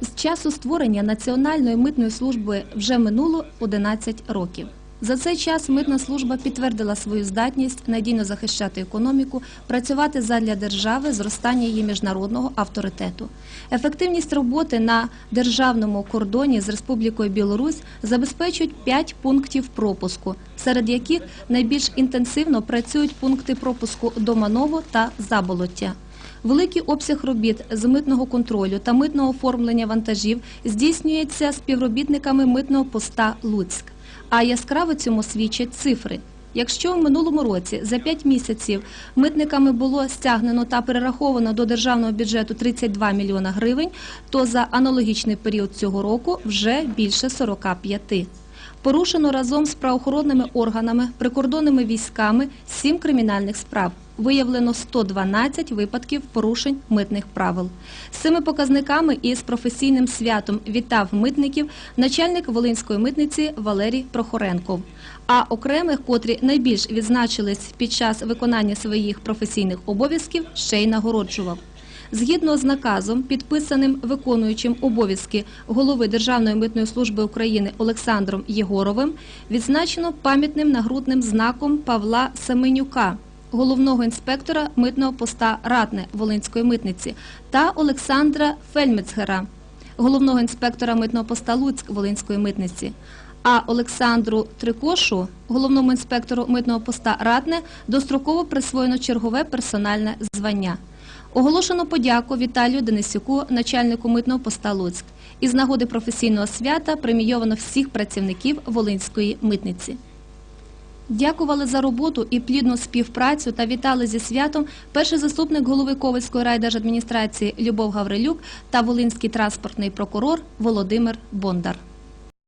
З часу створення Національної митної служби вже минуло 11 років. За цей час митна служба підтвердила свою здатність надійно захищати економіку, працювати задля держави, зростання її міжнародного авторитету. Ефективність роботи на державному кордоні з Республікою Білорусь забезпечують 5 пунктів пропуску, серед яких найбільш інтенсивно працюють пункти пропуску Доманово та Заболоття. Великий обсяг робіт з митного контролю та митного оформлення вантажів здійснюється співробітниками митного поста Луцьк. А яскраво цьому свідчать цифри. Якщо в минулому році за 5 місяців митниками було стягнено та перераховано до державного бюджету 32 мільйона гривень, то за аналогічний період цього року вже більше 45. Порушено разом з правоохоронними органами, прикордонними військами 7 кримінальних справ. Виявлено 112 випадків порушень митних правил. З цими показниками і з професійним святом вітав митників начальник Волинської митниці Валерій Прохоренков. А окремих, котрі найбільш відзначились під час виконання своїх професійних обов'язків, ще й нагороджував. Згідно з наказом, підписаним виконуючим обов'язки голови Державної митної служби України Олександром Єгоровим, відзначено пам'ятним нагрудним знаком Павла Семенюка, головного інспектора митного поста Ратне Волинської митниці, та Олександра Фельмецгера, головного інспектора митного поста Луцьк Волинської митниці. А Олександру Трикошу, головному інспектору митного поста Ратне, достроково присвоєно чергове персональне звання. Оголошено подяку Віталію Денисюку, начальнику митного поста Луцьк. Із нагоди професійного свята премійовано всіх працівників Волинської митниці. Дякували за роботу і плідну співпрацю та вітали зі святом перший заступник голови Ковальської райдержадміністрації Любов Гаврилюк та Волинський транспортний прокурор Володимир Бондар.